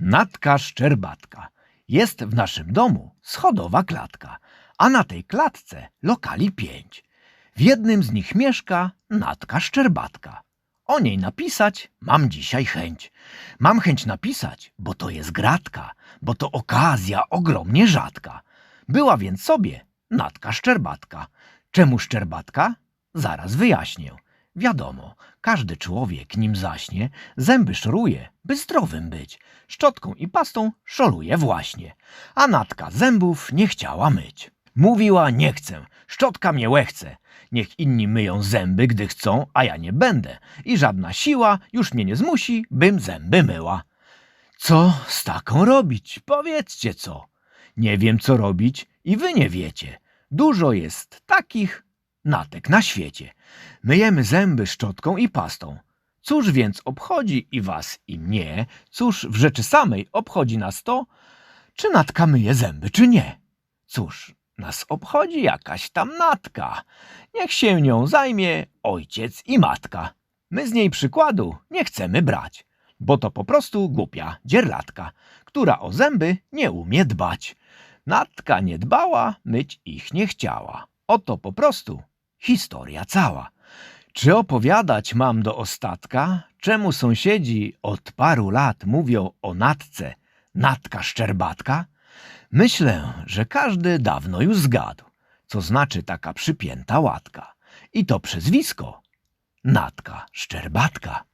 Natka Szczerbatka. Jest w naszym domu schodowa klatka, a na tej klatce lokali pięć. W jednym z nich mieszka Natka Szczerbatka. O niej napisać mam dzisiaj chęć. Mam chęć napisać, bo to jest gratka, bo to okazja ogromnie rzadka. Była więc sobie Natka Szczerbatka. Czemu Szczerbatka? Zaraz wyjaśnię. Wiadomo, każdy człowiek nim zaśnie, zęby szoruje, by zdrowym być. Szczotką i pastą szoruje właśnie. A Natka zębów nie chciała myć. Mówiła, nie chcę, szczotka mnie łechce. Niech inni myją zęby, gdy chcą, a ja nie będę. I żadna siła już mnie nie zmusi, bym zęby myła. Co z taką robić? Powiedzcie co. Nie wiem, co robić i wy nie wiecie. Dużo jest takich natek na świecie. Myjemy zęby szczotką i pastą. Cóż więc obchodzi i was, i mnie? Cóż w rzeczy samej obchodzi nas to, czy natka myje zęby, czy nie? Cóż, nas obchodzi jakaś tam natka. Niech się nią zajmie ojciec i matka. My z niej przykładu nie chcemy brać, bo to po prostu głupia dzierlatka, która o zęby nie umie dbać. Natka nie dbała, myć ich nie chciała. Oto po prostu historia cała. Czy opowiadać mam do ostatka, czemu sąsiedzi od paru lat mówią o natce natka szczerbatka? Myślę, że każdy dawno już zgadł, co znaczy taka przypięta łatka. I to przezwisko natka szczerbatka.